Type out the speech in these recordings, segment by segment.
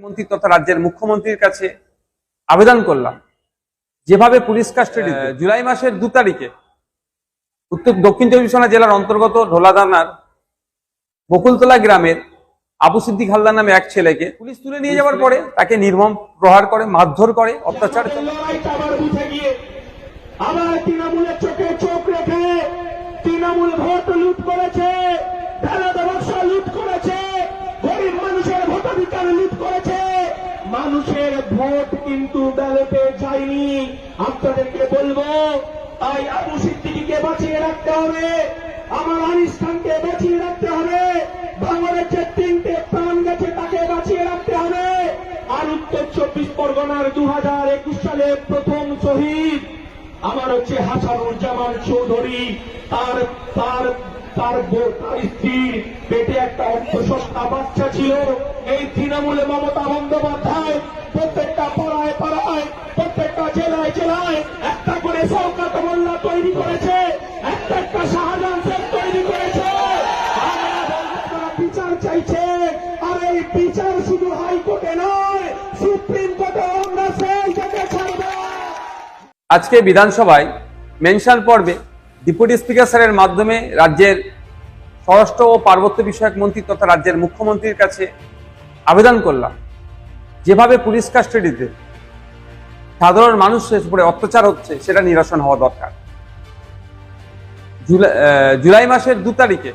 মন্ত্রী তথা রাজ্যের মুখ্যমন্ত্রীর কাছে আবেদন করলাম যেভাবে পুলিশ কাস্টাডি জুলাই মাসের দু তারিখে উত্তর দক্ষিণ চব্বিশ পরগনা জেলার অন্তর্গত ঢোলাদানার বকুলতলা গ্রামের আবু সিদ্দিক হালদার নামে এক ছেলেকে পুলিশ তুলে নিয়ে যাওয়ার পরে তাকে নির্মম প্রহার করে মারধর করে অত্যাচার করে। লড়াইটা আবার বুঝে গিয়ে আবার তৃণমূলের চোখে চোখ রেখে তৃণমূল ভোট লুট করেছে মানুষের ভোট কিন্তু ব্যালটে যায়নি। আপনাদেরকে বলব, তাই আবু সিদ্দিকিকে বাঁচিয়ে রাখতে হবে, আমার আনিস খানকে বাঁচিয়ে রাখতে হবে যে তিনটে প্রাণ গেছে তাকে বাঁচিয়ে রাখতে হবে। আর উত্তর চব্বিশ পরগনার দু হাজার একুশ সালে প্রথম শহীদ আমার হচ্ছে হাসানুজ্জামান চৌধুরী, তার তার তার তার স্ত্রীর পেটে একটা অর্থসস্তা বাচ্চা ছিল। এই তৃণমূলে মমতা বন্দ্যোপাধ্যায় প্রত্যেকটা পাড়ায় পাড়ায়, প্রত্যেকটা জেলায় জেলায় একটা করে সৌকাত মোল্লা তৈরি করেছে, একটা একটা শাহজাহান শেখ তৈরি করেছে। বিচার চাইছে, আর এই বিচার শুধু হাইকোর্টে নয়, সুপ্রিম কোর্টে আমরা সেই ছাড়বে। আজকে বিধানসভায় মেনশন পর্বে ডেপুটি স্পিকার স্যারের মাধ্যমে রাজ্যের স্বরাষ্ট্র ও পার্বত্য বিষয়ক মন্ত্রী তথা রাজ্যের মুখ্যমন্ত্রীর কাছে আবেদন করলাম। যেভাবে পুলিশ কাস্টাডিতে সাধারণ মানুষের উপরে অত্যাচার হচ্ছে, সেটা নিরসন হওয়া দরকার। জুলাই মাসের দু তারিখে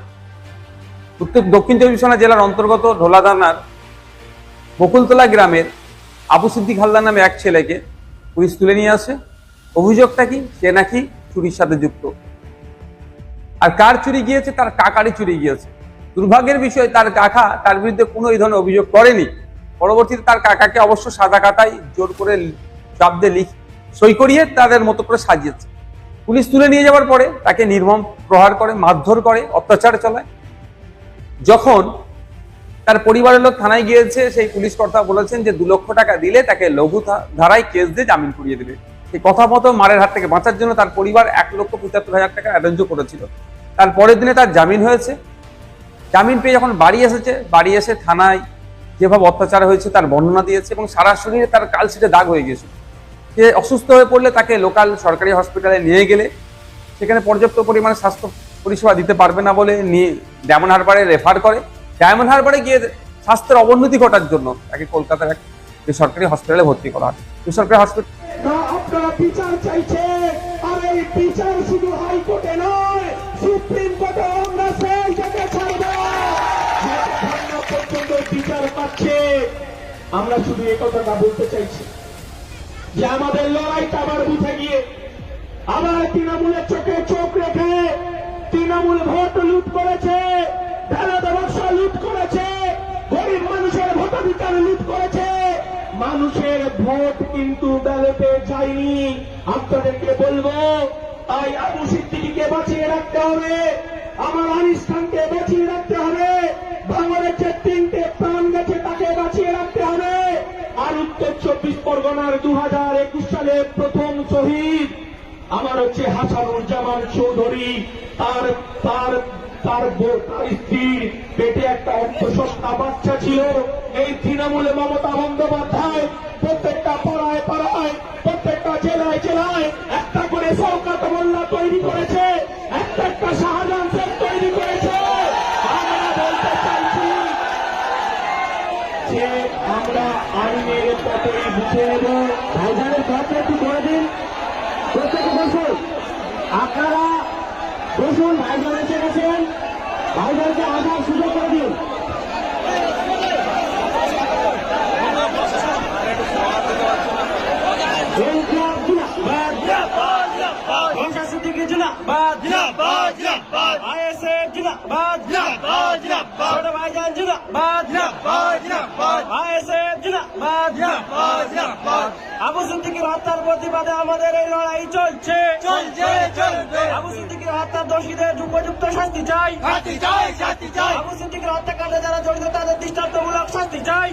উত্তর দক্ষিণ চব্বিশ পরগনা জেলার অন্তর্গত ঢোলাদানার বকুলতলা গ্রামের আবু সিদ্দিক হালদার নামে এক ছেলেকে পুলিশ তুলে নিয়ে আসে। অভিযোগটা কি? সে নাকি চুরির সাথে যুক্ত। আর কার চুরি গিয়েছে? তার কাকারই চুরি গিয়েছে। দুর্ভাগ্যের বিষয়, তার কাকা তার বিরুদ্ধে কোনো এই ধরনের অভিযোগ করেনি। পরবর্তীতে তার কাকাকে অবশ্য সাদা কাটাই জোর করে দিয়ে লিখ, সই করিয়ে তাদের মতো করে সাজিয়েছে। পুলিশ তুলে নিয়ে যাওয়ার পরে তাকে নির্মম প্রহার করে, মারধর করে, অত্যাচার চালায়। যখন তার পরিবারের লোক থানায় গিয়েছে, সেই পুলিশ কর্তা বলেছেন যে দু লক্ষ টাকা দিলে তাকে লঘু ধারায় কেস দিয়ে জামিন করিয়ে দেবে। সেই কথা মতো মারের হাত থেকে বাঁচার জন্য তার পরিবার এক লক্ষ পঁচাত্তর হাজার টাকা অ্যারেঞ্জও করেছিল। তার পরের দিনে তার জামিন হয়েছে। জামিন পেয়ে যখন বাড়ি এসেছে, বাড়ি এসে থানায় যেভাবে অত্যাচার হয়েছে তার বর্ণনা দিয়েছে এবং সারা শরীরে তার কালশিটে দাগ হয়ে গেছে সে অসুস্থ হয়ে পড়লে তাকে লোকাল সরকারি হসপিটালে নিয়ে গেলে। সেখানে পর্যাপ্ত পরিমাণে স্বাস্থ্য পরিষেবা দিতে পারবে না বলে নিয়ে ডায়মন্ড হারবারে রেফার করে। ডায়মন্ড হারবারে গিয়ে স্বাস্থ্যের অবনতি ঘটার জন্য তাকে কলকাতার এক বেসরকারি হসপিটালে ভর্তি করা হয়। বেসরকারি হসপিটাল বিচার চাইছে। আর এই বিচার শুধু হাইকোর্টে নয়, সুপ্রিম কোর্টে আমরা সেই থেকে ছাড়বে। পর্যন্ত বিচার পাচ্ছে, আমরা শুধু এই কথাটা বলতে চাইছি যে আমাদের লড়াইটা আবার বুঝে গিয়ে, আবার তৃণমূলের চোখে চোখ রেখে তৃণমূল ভোট লুট করেছে ব্যালট মানুষের ভোট কিন্তু ব্যালটে যায়নি। আপনাদেরকে বলব, তাই আবু সিদ্দিকিকে বাঁচিয়ে রাখতে হবে, আমার আনিস খানকে বাঁচিয়ে রাখতে হবে যে তিনটে প্রাণ গেছে তাকে বাঁচিয়ে রাখতে হবে। আর উত্তর চব্বিশ পরগনার দু হাজার একুশ সালে প্রথম শহীদ আমার হচ্ছে হাসানুজ্জামান চৌধুরী, তার তার তার তার স্ত্রীর পেটে একটা অর্থসস্তা বাচ্চা ছিল। এই তৃণমূলে মমতা বন্দ্যোপাধ্যায় প্রত্যেকটা পাড়ায় পাড়ায়, প্রত্যেকটা জেলায় জেলায় একটা করে সৌকাত মোল্লা তৈরি করেছে একটা একটা শাহজাহান শেখ তৈরি করেছে। আমরা আইনের পথেই বুঝে নেব। ভাইজানের কথা একটু করে দিন প্রত্যেকে বসুন আপনারা বসুন ভাইজান এসে গেছেন ভাইজানকে আসার সুযোগ করে দিন ইনকলাব জিন্দাবাদ। ভাষা সিদ্দিকী জিন্দাবাদ। ISF জিন্দাবাদ। ছোট ভাইজান জিন্দাবাদ। ISF জিন্দাবাদ। আবু সিদ্দিকের হত্যার প্রতিবাদে আমাদের এই লড়াই চলছে। চলছে চলবে আবু সিদ্দিকের হত্যার দোষীদের উপযুক্ত শাস্তি চাই। আবু সিদ্দিকের হত্যাকাণ্ডে যারা জড়িত তাদের দৃষ্টান্তমূলক শাস্তি চাই।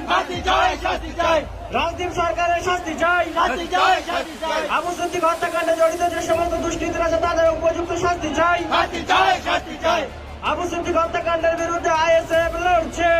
রাজদীপ সরকারের শাস্তি চাই। সাথী চাই আবু সিদ্দিক হত্যাকাণ্ডে জড়িত যে সমস্ত দুষ্কৃতীরা আছে তাদের উপযুক্ত শাস্তি চাই। হাতি চাই সাথী চাই। আবু সিদ্দিক হত্যাকাণ্ডের বিরুদ্ধে আইএসএফ লড়ছে।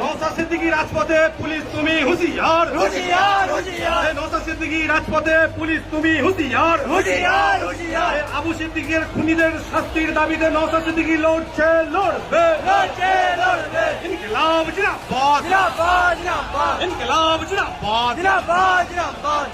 নৌসা সিদ্দিকী রাজপথে পুলিশ তুমি হুঁশিয়ার। হুঁশিয়ার হুঁশিয়ার। এই নৌসা সিদ্দিকী রাজপথে পুলিশ তুমি হুঁশিয়ার। হুঁশিয়ার হুঁশিয়ার। এই আবু সিদ্দিকের খুনিদের শাস্তির দাবিতে নৌসা সিদ্দিকী লড়ছে লড়বে। লড়ছে লড়বে। ইনকিলাব জিন্দাবাদ। জিন্দাবাদ জিন্দাবাদ। ইনকিলাব জিন্দাবাদ। জিন্দাবাদ জিন্দাবাদ।